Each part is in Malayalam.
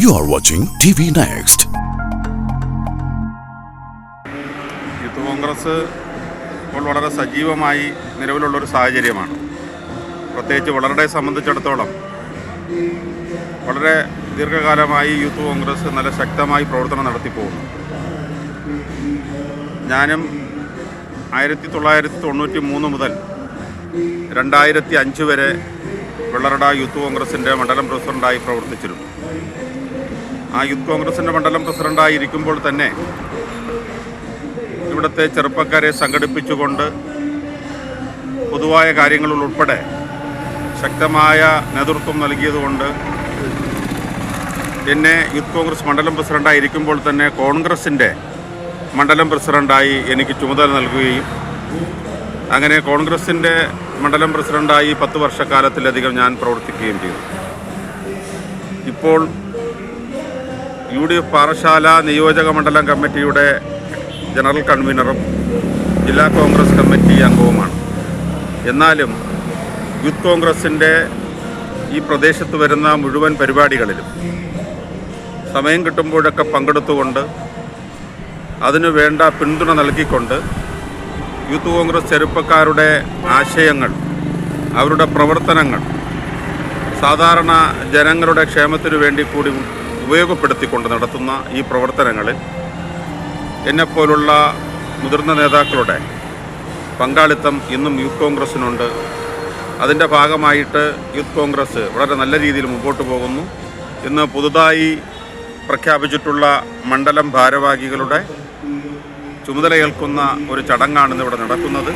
You are watching TV Next. Youth Congress ഇപ്പോൾ വളരെ സജീവമായി നിലവിലുള്ള ഒരു സാഹചര്യമാണ്. പ്രത്യേകിച്ച് വളരുടെ സംബന്ധിച്ചിടത്തോളം വളരെ ദീർഘകാലമായി യൂത്ത് കോൺഗ്രസ് നല്ല ശക്തമായി പ്രവർത്തനം നടത്തി പോകുന്നു ഞാനും ആയിരത്തി തൊള്ളായിരത്തി തൊണ്ണൂറ്റി മൂന്ന് മുതൽ രണ്ടായിരത്തി അഞ്ച് വരെ വെള്ളറട യൂത്ത് കോൺഗ്രസിന്റെ മണ്ഡലം പ്രസിഡന്റായി പ്രവർത്തിച്ചിരുന്നു. ആ യൂത്ത് കോൺഗ്രസിന്റെ മണ്ഡലം പ്രസിഡന്റായിരിക്കുമ്പോൾ തന്നെ ഇവിടുത്തെ ചെറുപ്പക്കാരെ സംഘടിപ്പിച്ചുകൊണ്ട് പൊതുവായ കാര്യങ്ങളിൽ ഉൾപ്പെടെ ശക്തമായ നേതൃത്വം നൽകിയതുകൊണ്ട് എന്നെ യൂത്ത് കോൺഗ്രസ് മണ്ഡലം പ്രസിഡന്റായിരിക്കുമ്പോൾ തന്നെ കോൺഗ്രസിന്റെ മണ്ഡലം പ്രസിഡന്റായി എനിക്ക് ചുമതല നൽകുകയും അങ്ങനെ കോൺഗ്രസിന്റെ മണ്ഡലം പ്രസിഡന്റായി പത്ത് വർഷക്കാലത്തിലധികം ഞാൻ പ്രവർത്തിക്കുകയും ചെയ്തു. ഇപ്പോൾ യു ഡി എഫ് പാറശാല നിയോജക മണ്ഡലം കമ്മിറ്റിയുടെ ജനറൽ കൺവീനറും ജില്ലാ കോൺഗ്രസ് കമ്മിറ്റി അംഗവുമാണ്. എന്നാലും യൂത്ത് കോൺഗ്രസിന്റെ ഈ പ്രദേശത്ത് വരുന്ന മുഴുവൻ പരിപാടികളിലും സമയം കിട്ടുമ്പോഴൊക്കെ പങ്കെടുത്തുകൊണ്ട് അതിനു വേണ്ട പിന്തുണ നൽകിക്കൊണ്ട് യൂത്ത് കോൺഗ്രസ് ചെറുപ്പക്കാരുടെ ആശയങ്ങൾ അവരുടെ പ്രവർത്തനങ്ങൾ സാധാരണ ജനങ്ങളുടെ ക്ഷേമത്തിനു വേണ്ടി കൂടി ഉപയോഗപ്പെടുത്തിക്കൊണ്ട് നടത്തുന്ന ഈ പ്രവർത്തനങ്ങളിൽ എന്നെപ്പോലുള്ള മുതിർന്ന നേതാക്കളുടെ പങ്കാളിത്തം ഇന്നും യൂത്ത് കോൺഗ്രസ്സിനുണ്ട് അതിന്റെ ഭാഗമായിട്ട് യൂത്ത് കോൺഗ്രസ് വളരെ നല്ല രീതിയിൽ മുമ്പോട്ട് പോകുന്നു. ഇന്ന് പുതുതായി പ്രഖ്യാപിച്ചിട്ടുള്ള മണ്ഡലം ഭാരവാഹികളുടെ ചുമതലയേൽക്കുന്ന ഒരു ചടങ്ങാണ് ഇന്നിവിടെ നടക്കുന്നത്.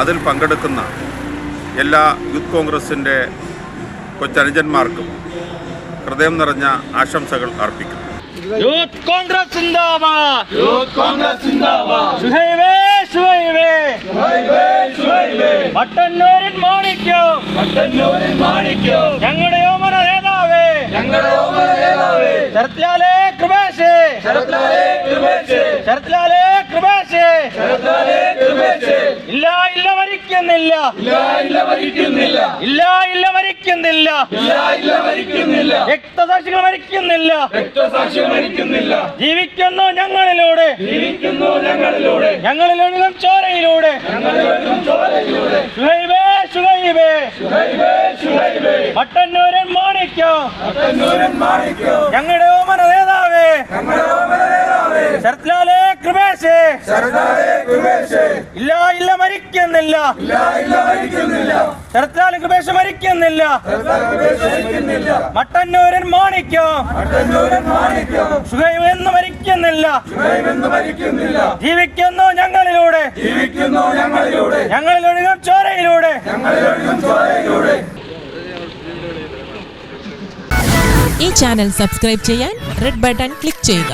അതിൽ പങ്കെടുക്കുന്ന എല്ലാ യൂത്ത് കോൺഗ്രസിന്റെ കൊച്ചനുജന്മാർക്കും ഹൃദയം നിറഞ്ഞ ആശംസകൾ അർപ്പിക്കുന്നു. യൂത്ത് കോൺഗ്രസ് യൂത്ത് കോൺഗ്രസ് മട്ടന്നൂരിൻ മാണിക്യം. മട്ടന്നൂരിൽ മാണിക്യം. ഞങ്ങളുടെ ഓമന നേതാവേ. ഞങ്ങളുടെ ഓമന നേതാവേ. ശരത്ലാലേ കൃപേശേ. ശരത്ലാലേ കൃപേശ്. ശരത്ലാലേ ഇല്ല ഇല്ല വരിക്കുന്നില്ല. ഇല്ല ഇല്ല മരിക്കുന്നില്ല രക്തസാക്ഷികൾ മരിക്കുന്നില്ല. രക്തസാക്ഷികൾ മരിക്കുന്നില്ല ജീവിക്കുന്നു ഞങ്ങളിലൂടെ. ജീവിക്കുന്നു ഞങ്ങളിലൂടെ ചോരയിലൂടെ മട്ടന്നൂരൻ മാണിക്കോ ഞങ്ങളുടെ ഓമന നേതാവേ. ശരത്ലാലേ കൃപേശേ. ഇല്ല ഇല്ല മരിക്കുന്നില്ല. ഇല്ല ഇല്ല മരിക്കുന്നില്ല. ശരത്ലാൽ കൃപേശ് മരിക്കുന്നില്ല. മട്ടന്നൂരൻ മാണിക്യം. മട്ടന്നൂരിൽ മാണിക്യം. സുഖൈവ് എന്ന് മരിക്കുന്നില്ല. ജീവിക്കുന്നു ഞങ്ങളിലൂടെ. ജീവിക്കുന്നു ഞങ്ങളിലൂടെ. ഞങ്ങളിൽ ചോരയിലൂടെ. ഞങ്ങളിൽ ചോരയിലൂടെ. ഈ ചാനൽ സബ്സ്ക്രൈബ് ചെയ്യാൻ റെഡ് ബട്ടൺ ക്ലിക്ക് ചെയ്യുക.